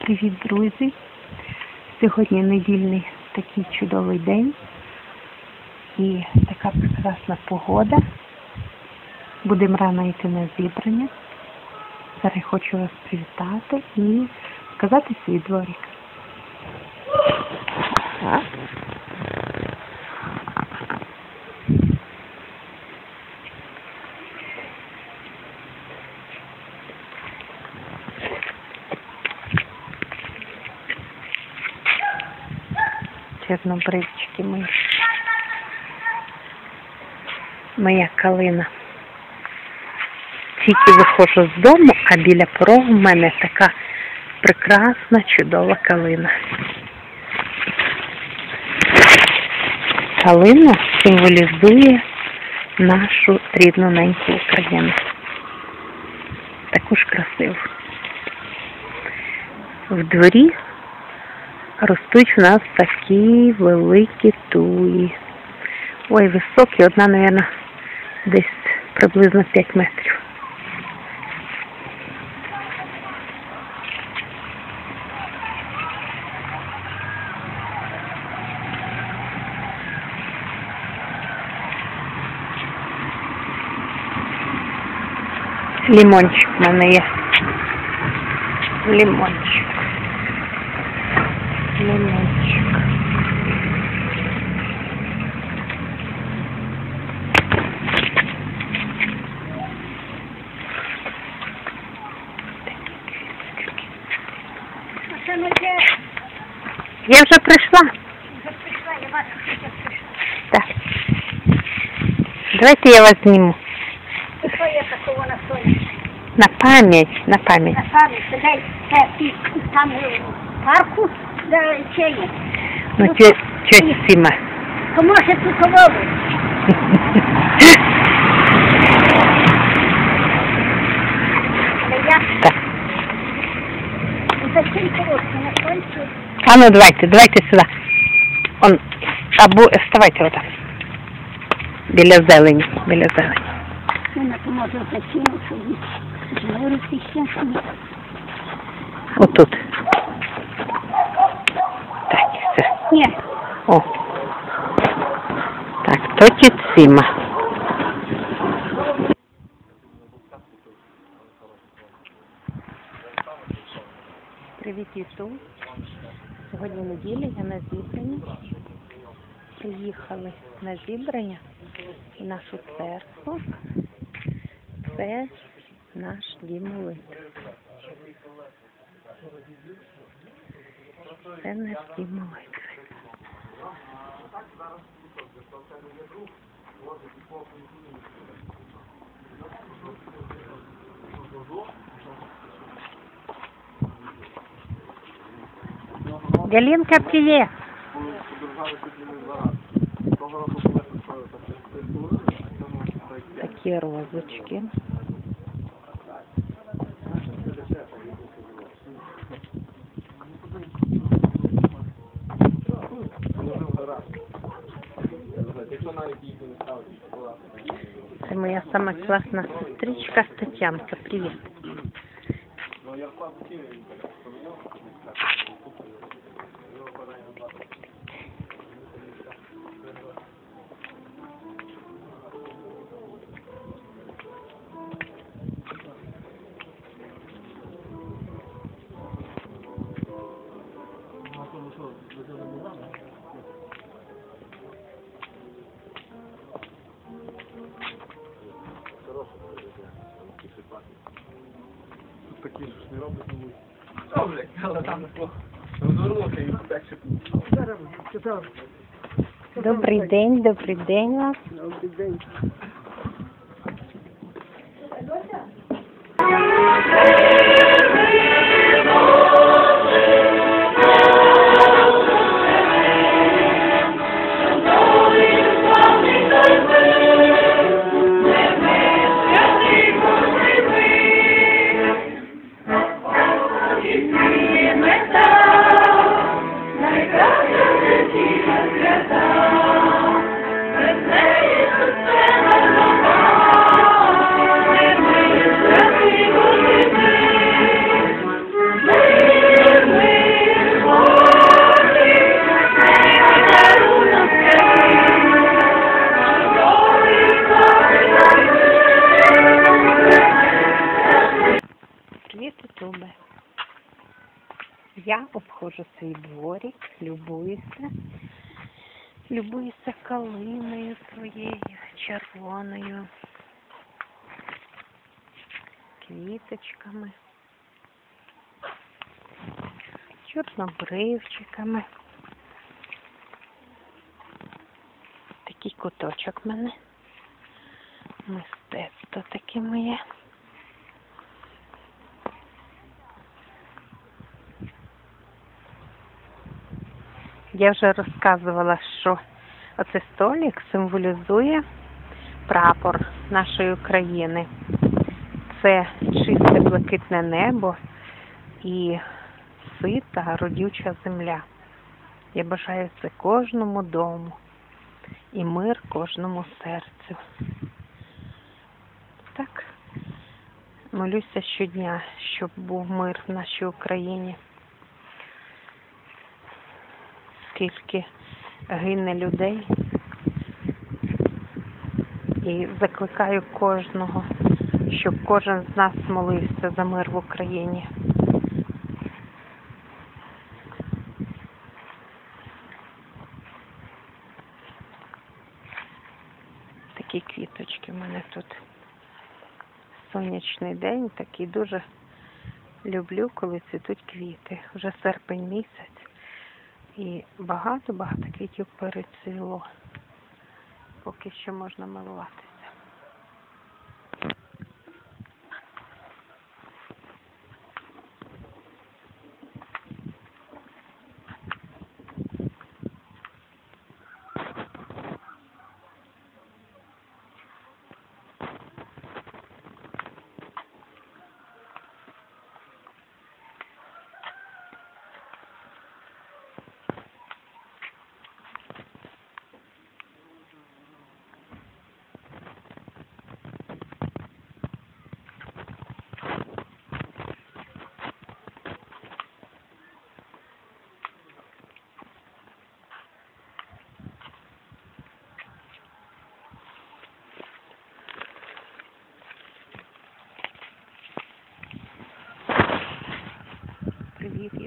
Привіт, друзі! Сьогодні недільний такий чудовий день і така прекрасна погода. Будемо рано йти на зібрання. Зараз хочу вас привітати і сказати свій дворик. Чорнобривчики мої. Моя калина. Тільки виходжу з дому, а біля порогу в мене така прекрасна, чудова калина. Калина символізує нашу рідну неньку Україну. Таку ж красиву. В дворі ростуть в нас такі великі туї. Ой, високі, одна, мабуть, десь приблизно 5 метрів. Лімончик в мене є. Лімончик. Лимончик. Це ми де Я вже прийшла. вже прийшла, я бачу, що ти прийшла. Так. Давайте я вас зніму. Це твоє такого на сонці. На пам'ять, на пам'ять. На пам'ять, дай це ти там е, в парку, Це є. Ну, тьо- тьоть Сіма. То може тут на сонці. А ну давайте, давайте сюди. Он, або вставайте отак. Біля зелені, біля зелені. Вона поможе говоритися. Отут. Так, все. Ні, О. Так, то тіть Сіма. Привіт, Ютуб. Сьогодні неділя, я на зібранні. Приїхали на зібрання в нашу церкву. Це наш дім молитви. Це наш дім молитви. Галінка п'є. Такі розочки. Це моя сама класна сестричка Тетянка. Привіт. Роблять, але там розвернувся і далі. Добрий день, добрий день вас. Добрий житті Я свій дворик, любуюся. Любуюся калиною своєю, червоною, квіточками, чорнобривчиками. Такий куточок в мене. Мистецтво таке моє. Я вже розказувала, що оцей столик символізує прапор нашої України. Це чисте блакитне небо і сита родюча земля. Я бажаю це кожному дому і мир кожному серцю. Так, молюся щодня, щоб був мир в нашій Україні. Скільки гине людей. І закликаю кожного, щоб кожен з нас молився за мир в Україні. Такі квіточки в мене тут. Сонячний день, такий дуже люблю, коли цвітуть квіти. Вже серпень місяць. І багато-багато квітів перецвіло. Поки що можна милуватися.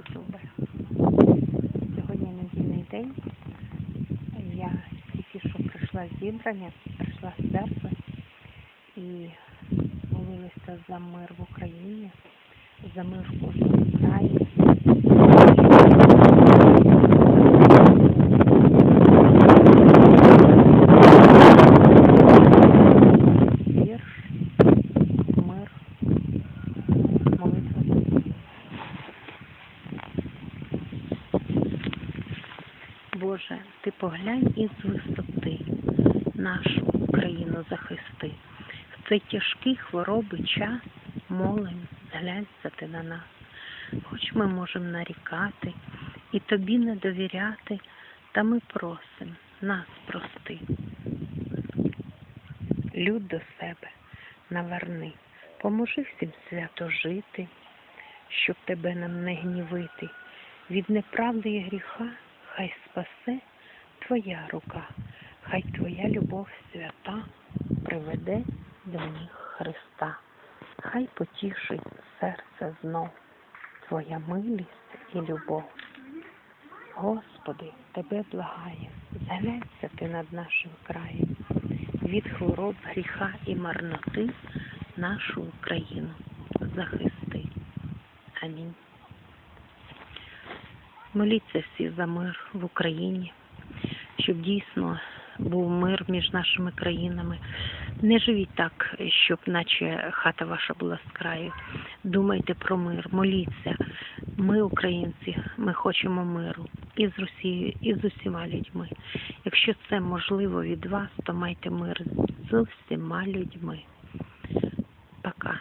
Привіт, Ютубе. Сьогодні недільний день. Я тільки що прийшла з зібрання, прийшла з церкви і молилася за мир в Україні, за мир в кожному краї. Боже, ти поглянь із висоти, нашу Україну захисти. В цей тяжкий хвороби час молим, зглянься ти на нас. Хоч ми можемо нарікати і тобі не довіряти, та ми просим, нас прости. Люд до себе наверни, поможи всім свято жити, щоб тебе нам не гнівити. Від неправди і гріха хай спасе твоя рука, хай твоя любов свята приведе до ніг Христа, хай потішить серце знов твоя милість і любов. Господи, тебе благає, зглянься ти над нашим краєм, від хвороб, гріха і марноти нашу Україну захисти. Амінь. Моліться всі за мир в Україні, щоб дійсно був мир між нашими країнами. Не живіть так, щоб наче хата ваша була з краю. Думайте про мир, моліться. Ми, українці, ми хочемо миру і з Росією, і з усіма людьми. Якщо це можливо від вас, то майте мир з усіма людьми. Пока.